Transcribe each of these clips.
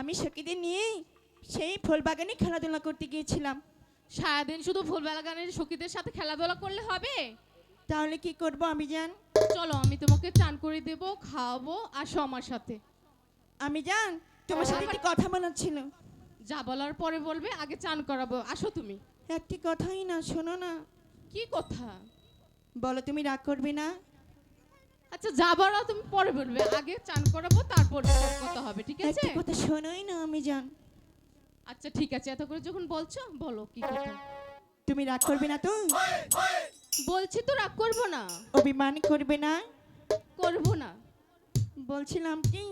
আমি সখীদের নিয়ে সেই ফুল বাগানে খেলাধুলা করতে গিয়েছিলাম। সারাদিন শুধু ফুল বাগানের সখীদের সাথে খেলাধুলা করলে হবে? তাহলে কি করব আমি জান? চলো আমি তোমাকে চান করে দেব খাওয়াবো আসো আমার সাথে। আমি জান তোমার সাথে একটি কথা বলার ছিল। যা বলার পরে বলবে আগে চান করাবো আসো তুমি। একটি কথাই না শোনো না। কি কথা? বলো তুমি রাগ করবে না? আচ্ছা যা বলো তুমি পরে বলবে। আগে চান করাবো তারপর কথা হবে ঠিক আছে? একটি কথা শোনোই না আমি জান। আচ্ছা ঠিক আছে এত করে যখন বলছো বলো কি কথা। তুমি রাগ করবে না তো? বলছি তো রাগ করব না। অভিমান করবে না? করব না। বলছিলাম কি?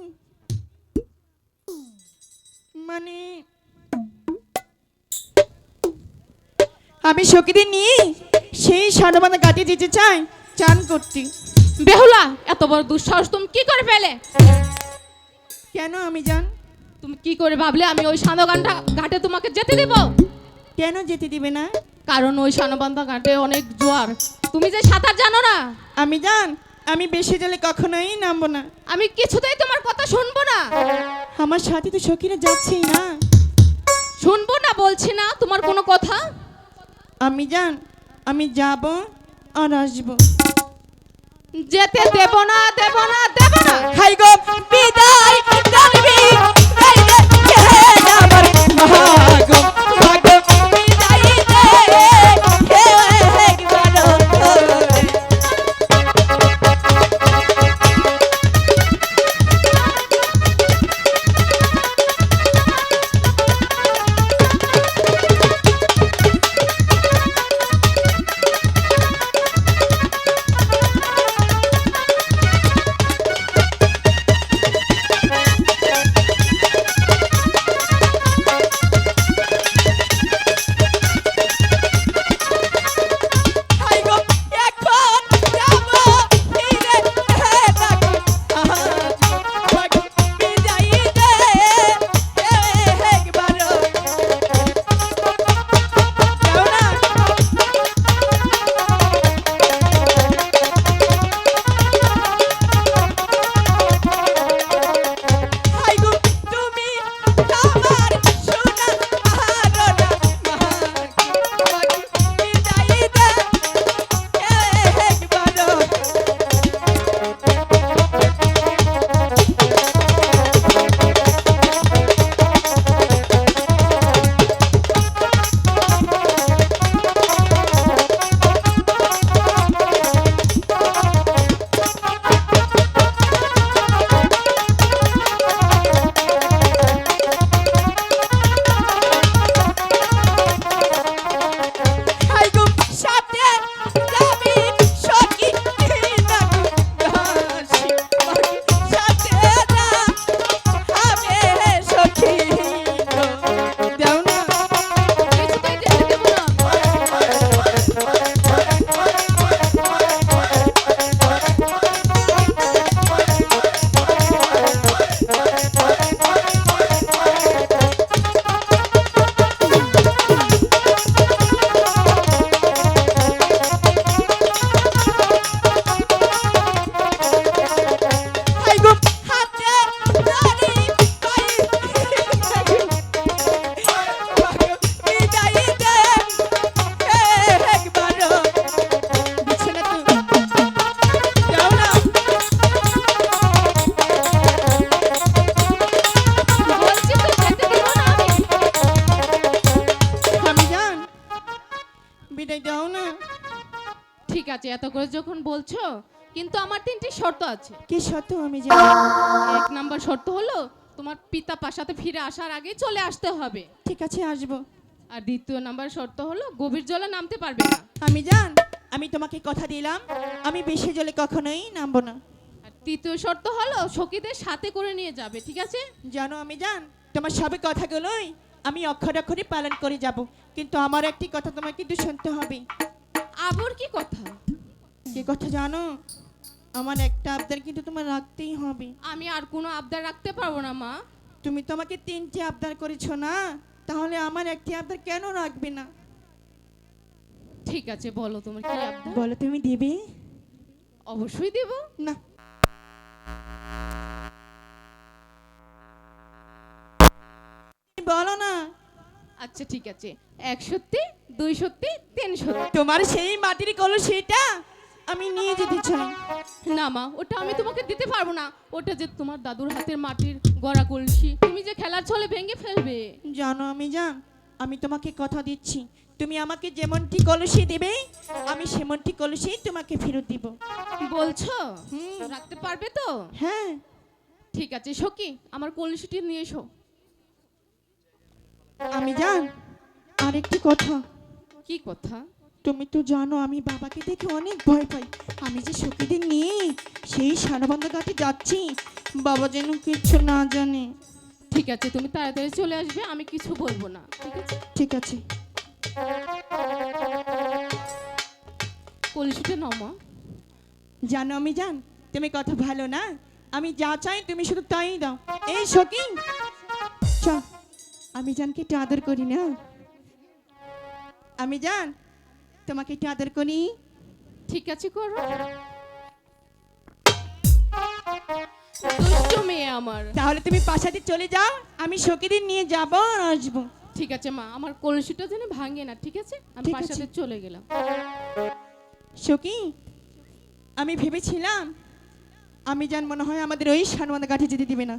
মানে আমি সখীদের নিয়ে সেই সারবানা গাতে যেতে চাই চান করতে। বেহুলা এত বড় দুঃসাহস তুমি কি করে ফেলে কেন আমি জান? তুমি কি করে ভাবলে আমি ওই সানবান্ধা ঘাটে তোমাকে যেতে দেব? কেন যেতে দিবে না? কারণ ওই সানবান্ধা ঘাটে অনেক জোয়ার। তুমি যে সাঁতার জানো না? আমি জান আমি বেশি জলে কখনোই নামবো না। আমি কিছুতেই তোমার কথা শুনব না। আমার সাথে তো সখীরা যাচ্ছেই না। শুনব না বলছি না তোমার কোনো কথা? আমি জান আমি যাব আর আসব। যেতে দেব না দেব না দেব না। হাই গো বিদায় জানবি বিদায় দাও না। ঠিক আছে এত করে যখন বলছো কিন্তু আমার তিনটি শর্ত আছে। কি সত্য আমি জান। এক নাম্বার শর্ত হলো তোমার পিতা পাশাতে ফিরে আসার আগে চলে আসতে হবে। ঠিক আছে আসব। আর দ্বিতীয় নাম্বার শর্ত হলো গভীর জলে নামতে পারবে না। আমি জান আমি তোমাকে কথা দিলাম আমি বেশি জলে কখনোই নামবো না। আর তৃতীয় শর্ত হলো সখীদের সাথে করে নিয়ে যাবে ঠিক আছে? জানো আমি জান তোমার সবে কথাগুলোই আমি অক্ষর অক্ষরে পালন করে যাব। কিন্তু আমার একটি কথা তোমাকে কিন্তু শুনতে হবে। আবার কি কথা? কি কথা জানো? আমার একটা আবদার কিন্তু তোমার রাখতেই হবে। আমি আর কোনো আবদার রাখতে পারব না মা। তুমি তোমাকে তিনটি আবদার করেছ না? তাহলে আমার একটি আবদার কেন রাখবে না? ঠিক আছে বলো তোমার কি আবদার? বলো তুমি দিবে? অবশ্যই দেব। না। বলো না। আচ্ছা ঠিক আছে। এক সত্যি দুই সত্যি তিন সত্যি। তোমার সেই মাটির কলসিটা আমি নিয়ে যেতে চাই। না মা ওটা আমি তোমাকে দিতে পারব না। ওটা যে তোমার দাদুর হাতের মাটির গড়া কলসি। তুমি যে খেলার ছলে ভেঙে ফেলবে। জানো আমি জান আমি তোমাকে কথা দিচ্ছি। তুমি আমাকে যেমনটি কলসি দেবে আমি সেমনটি কলসি তোমাকে ফেরত দিব। বলছো। রাখতে পারবে তো? হ্যাঁ। ঠিক আছে সখি আমার কলসিটি নিয়ে এসো। আমি জান আরেকটি কথা। কি কথা? তুমি তো জানো আমি বাবাকে দেখে অনেক ভয় পাই। আমি যে সখীদের নিয়ে সেই সারাবন্ধ ঘাটে যাচ্ছি বাবা যেন কিছু না জানে। ঠিক আছে তুমি তাড়াতাড়ি চলে আসবে আমি কিছু বলব না ঠিক আছে? ঠিক আছে। কলসিটা নাও মা। জানো আমি জান তুমি কথা ভালো না। আমি যা চাই তুমি শুধু তাই দাও। এই সখী! চ আমি জানকে একটু আদর করি না? আমি জান তোমাকে একটু আদর করি? ঠিক আছে করো। দুষ্ট মেয়ে আমার। তাহলে তুমি পাশাতে চলে যাও আমি সখীদের নিয়ে যাব আর আসব। ঠিক আছে মা। আমার কলসিটা যেন ভাঙে না ঠিক আছে? আমি ঠিক আছে। পাশাতে চলে গেলাম। সখী আমি ভেবেছিলাম আমি জান মনে হয় আমাদের ওই সানবান্ধা কাঠে যেতে দিবে না।